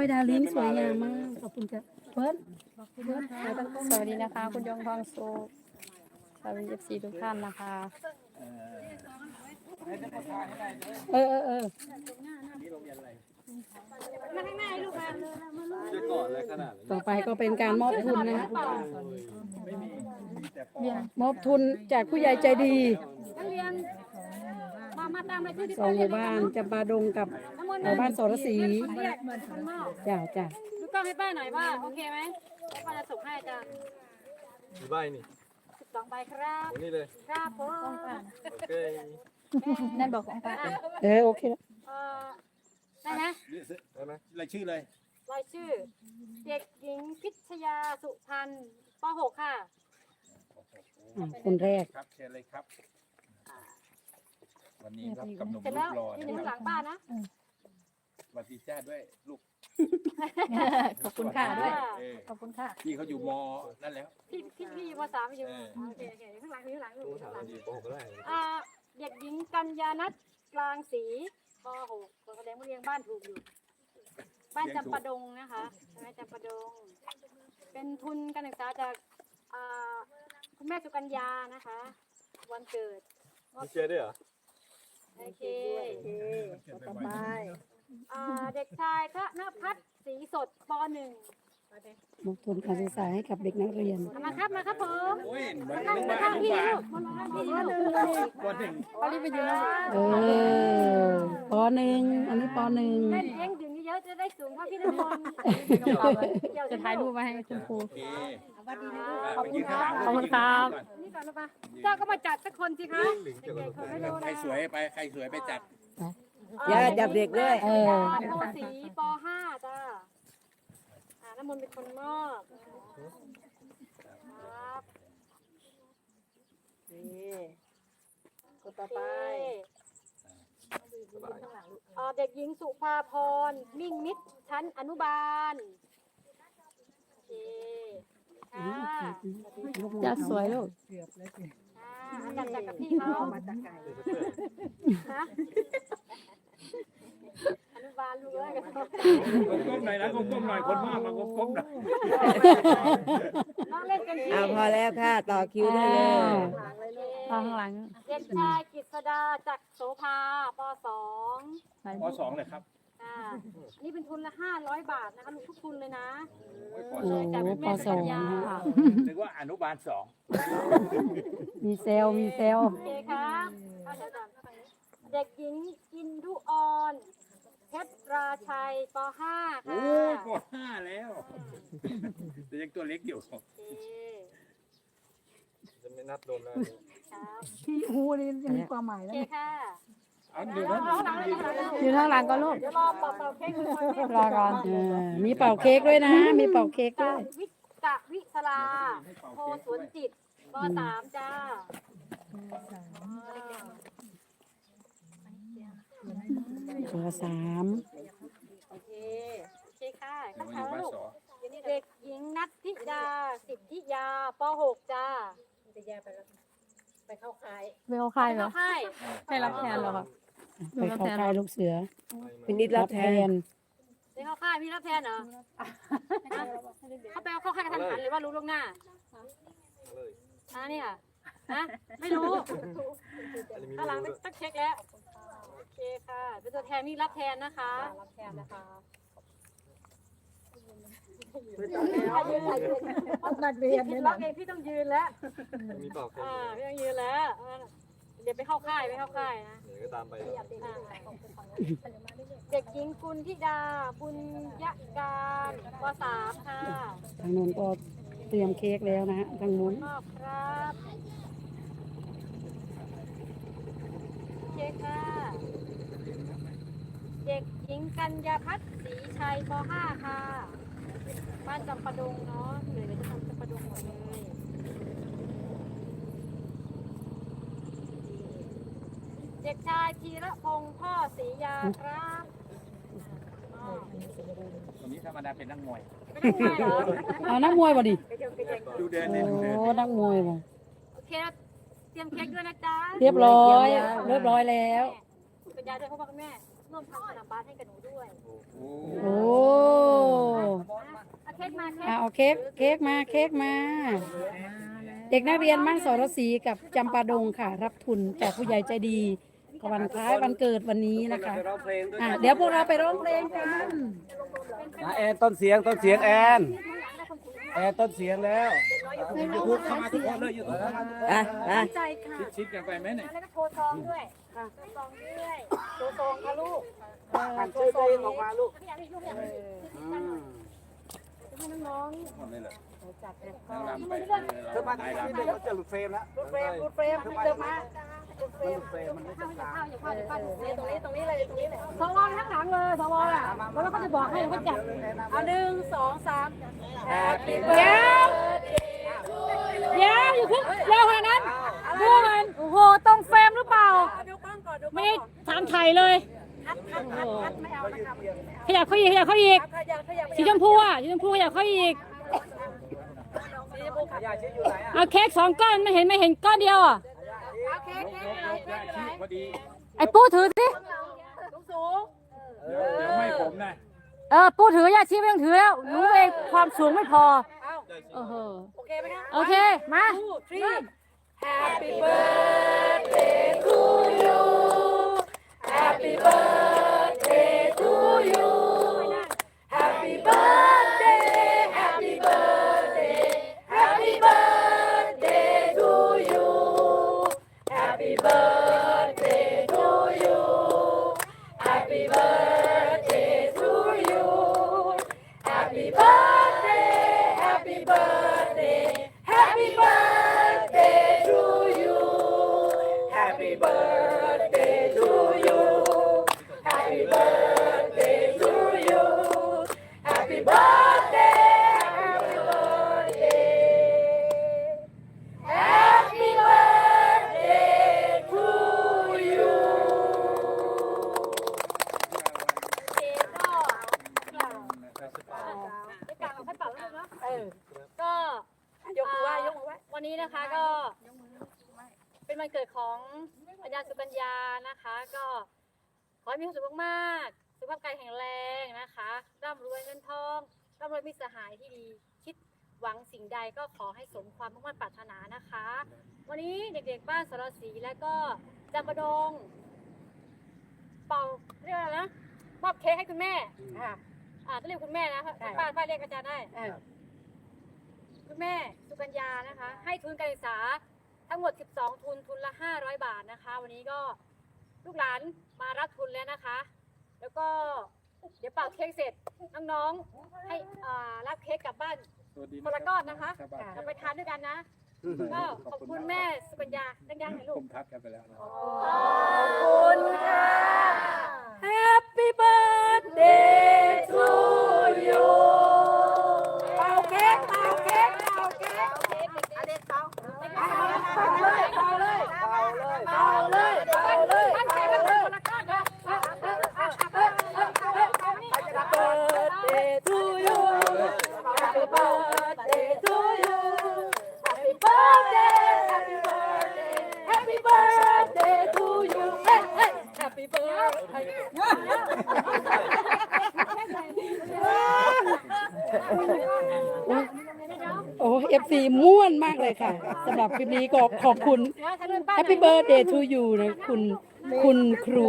ไม่ดาลิ้นสวยงามมากขอบคุณจ้ะเฟิร์นเฟิร์นขอตั้งกล้องสวัสดีนะคะ คุณยงทองสุขสวัสดีเอฟซีทุกท่านนะคะ เออเออเออจะก่อนเลยขนาดต่อไปก็เป็นการมอบทุนนะมอบทุนจากผู้ใหญ่ใจดี สองหมู่บ้านจำปาดงกับหมู่บ้านสรศรีเรียกข้างนอกจ้าจ้าดูกล้องให้ป้าหน่อยว่าโอเคไหมแล้วป้าจะส่งให้อาจารย์มีใบนี่สิบสองใบครับโอ้นี่เลยครับผมโอเคนั่นบอกของป้าเออโอเคเอ่อได้ไหมได้ไหมรายชื่อเลยรายชื่อ เด็กหญิงพิชยาสุพันธ์ป .6 ค่ะอะคนแรกครับเชิญเลยครับ วันนี้รับกับหนุ่มเสร็จรูแล้วปหล่อยืนนะอยู่คข้างหรัลับงป้านะสวัสดีจ้าด้วยลูกขอบคุณค่ะด้วย เออขอบคุณค่ะ พี่เขาอยู่มนั่นแล้ว พี่พี่พี่อยู่มสามอยู่เออ โอเคโอเคอยู่ข้างหลังอยู่ข้างหลังอยู่รู้ถาข้ามงหลังดีโกหกก็ได้อ่าเด็กหญิงกัญญานัทกลางศรีป .6 คนแสดงว่าเรียงบ้านถูกอยู่ บ้านจำปาดงนะคะใช่ไหมจำปาดง เป็นทุนการศึกษาจากอ่าคุณแม่สุกัญญานะคะ วันเกิด มีเชียร์ด้วยเหรอ โอเคอ่าเด็กชายธนพัฒน์ศรีสดป .1 มอบทุนการศึกษาให้กับเด็กนักเรียน มาครับมาครับผมโอ้ยเหมือนนั่งนึกว่าข้างอนุพี่บาลลูกมานั่งพี่ลูกวันหนึ่งป้ารีบไปยืนแล้วเออปหนึ่งอันนี้ปหนึ่ง เล่นเองถึ งเยอะๆจะได้สูงเท่าพี่นพลจะถ่ายรูปมาให้คุณครู โอเคขอบคุณครับขอบคุณครับ นี่ก่อนนะปะเจ้าก็มาจัดสักคนสิคะเด็กๆเขาไม่รู้ใครนะสวยไปใครสวยไปจัดย่าจับเด็กด้วยเออโพสีป .5 จ้าอ่าน้ำมนต์เป็นคนมอบครับคนต่อไป อ่าเด็กหญิงสุภาพรมิ่งมิตรชั้นอนุบาลโอเคค่ะจะสวยลูกอ่าจัดจัดกับพี่เขา มาจากไก่ฮะอนุ บาลลูกเอ้ยกันก้มๆหน่อยนะก้มๆหน่อยคนมากมาก้มๆหน่อยน้องเล่นกันที่เอาพอแล้วค่ะ ต่อคิวได้เลยข้างหลังเด็กชายกฤษดาจักรโสภาปสองปสองเลยครับอ่านี่เป็นทุนละห้าร้อยบาทนะคะลูกทุกทุนเลยนะ โอ้ยปโอ้สองโหปสองนึกว่าอนุบาลสองมีเซลลมีเซลลโอเคครับเอาเดี๋ยวก่อนเข้าไปนี้เด็กหญิงอินทุออน เพชรราชัยปห้าโอ้ค่ะปห้าแล้ว แต่ยังตัวเล็กอยู่โอเคจะไม่นับโดนแล้วครับพี่ฮูนี่จะมีความหมายโอแล้วเคเนี่ยค่ะเอาเดี๋ยวเอานะเอาหลังเลยเอาหลังเลยอยู่ข้างหลังก็ลูกเดี๋ยวรอเป่าเป่าเค้กก่อนแม่รอก่อนเออมีเป่าเค้กด้วยนะ มีเป่าเค้กกะด้วย วิกะวิศราโพสวนจิตปสามจ้า เบอร์สามโอเคโอเคค่ะเดี๋ข้ายววมาอขาวยู่บ้านลูกสองเด็กหญิงนัทธิดา สิทธิยาปหกจ้าไม่เข้าค่ายเหรอเข้าค่ายไม่รับแทนเหรอครับไปเข้าค่ายลูกเสือพินิดรับแทนได้เข้าค่ายพี่รับแทนเหรอฮะเขาไปเอาเข้าค่ายกระทันหันหรือว่ารู้ล่วงหน้าเลยอ่านี่ค่ะฮะไม่รู้อันนี้มีข้างหลังรู้ด้วยต้องเช็คแล้วโอ เคค่ะ เป็นตัวแทนนี่รับแทนนะคะ รับแทนนะคะนักเรียนพี่ล็อกเองพี่ต้องยืนแล้วมีเปล่าแค่อ่าพี่ต้องยืนแล้วอ่าเดี๋ยวไปเข้าค่ายไปเข้าค่ายนะ เดี๋ยวก็ตามไปอ่าเด็กหญิงกุลธิดาบุญยการปสามค่ะทางนู้นก็เตรียมเค้กแล้วนะฮะทางนู้นมอบครับโอเคค่ะ เด็กหญิงกัญญาพัฒน์ศรีชัยป .5 ค่ะ บ้านจำปาดงเนาะเหนื่อยเลยจะทำจำปาดงหมดเลยเด็กชายธีระพงศ์พ่อศรียาครับอ๋อวันนี้ธรรมดาเป็นนักมวยไม่ได้ไงเหรอเอานักมวยบ่ดิดูเดินโอ้เนี่ยดูเดินนักมวยบ่โอเคแล้วเตรียมเค้กด้วยนะจ๊ะเรียบร้อย เรียบร้อยแล้ว คุณยายด้วยพ่อพ่อคุณแม่ ร่วมทำสนามบาสให้กับหนูด้วยโอ้เค้กมาเค้กอะเอาเค้กเค้กมาเค้กมา เด็กนักเรียนมั่งสรศรีกับจำปาดงค่ะ รับทุนจากผู้ใหญ่ใจดีวันคล้ายวันเกิดวันนี้นะคะอะเดี๋ยวพวกเราไปร้องเพลงกันแอนต้นเสียงต้นเสียงแอน แอนต้นเสียงแล้วยูทูบเข้ามาทุกคนเลยยูทูบเข้ามาทุกคนอะอะใจค่ะ ชิดๆกันไปไหมเนี่ยแล้วก็โทรซองด้วยโทรซองด้วยโทรซองค่ะลูกหันชื่อตัวเองออกมาลูกพี่อยากให้ลูกอยากให้ให้น้องหมดเลยเหรอๆจัดเลยนางรำไปเธอมาที่นี่เดี๋ยวมันจะหลุดเฟรมแล้วเฟรมรูดเฟรมเดินมามันหลุดเฟรมมันไม่เข้าจะอย่า กลางเข้าอย่าเข้าอย่าเข้าตรงนี้ตรงนี้เลยตรงนี้เลยสวข้างหลังเลยสวอะแล้วก็จะบอกให้เขาจัดเอาหนึ่งสองสามเดี๋ยวเดี๋ยวอยู่เพิ่งเร็วขนาดนั้นดูมันโอ้โหตรงเฟรมหรือเปล่า ดูกล้องก่อนดูไม่ได้ถามไทยเลยขยับเขาอีกขยับเขาอีกสีชมพูอะสีชมพูขยับเขาอีกเอาเค้กสองก้อนไม่เห็นไม่เห็นก้อนเดียวอะ เค้กเค้กอะไรเค้กอะไรพอดีไอ้ปูถือสิ สูงสูงเดี๋ยวเดี๋ยวไม่ผมนะเออ ปูถือยาชีพไม่ต้องถือแล้วหนูเองความสูงไม่พอ เอาเออโอเคไหมคะ โอเค มา Happy birthday to you เนาะเออก็ยกมือไหว้ยกมือไหว้ วันนี้นะคะก็เป็นวันเกิดของปัญญาสุกัญญานะคะ ก็ขอให้มีความสุขมากๆสุขภาพกายแข็งแรงนะคะร่ำรวยเงินทองร่ำรวยมีสหายที่ดีคิดหวังสิ่งใดก็ขอให้สมความมุ่งมั่นปรารถนานะคะ วันนี้เด็กๆบ้านสรศรีและก็จำปาดงเป่าเรียกอะไรนะมอบเค้กให้คุณแม่อะอ่าต้องเรียกคุณแม่นะได้ป้าป้าเรียกอาจารย์ได้เออ คุณแม่สุกัญญานะคะ ให้ทุนการศึกษาทั้งหมด 12 ทุนทุนละ 500 บาทนะคะ วันนี้ก็ลูกหลานมารับทุนแล้วนะคะ แล้วก็เดี๋ยวเป่าเค้กเสร็จน้องๆให้อ่ารับเค้กกลับบ้านสวัสดีคนละก้อนนะคะสบายเราไปทานด้วยกันนะก็ขอบคุณแม่สุกัญญาดังๆหน่อยลูผกมทักกันไปแล้วนะขอบคุณค่ะ Happy birthday to you เป่าเค้กเป่าเค้กเป่าเค้กอันนี้เป่าเป่าเลยเป่าเลยเป่าเลยเป่าเลยเป่าเลย ตั้งใจมาคนละก้อนนะ Happy birthday to you Happy birthday to you Happy birthday Happy birthday Happy birthday to you Hey hey Happy birthday ฟซีม่วนมากเลยค่ะสำหรับคลิปนี้ก็ขอบคุณ Happy birthday to you นะคุณคุณครู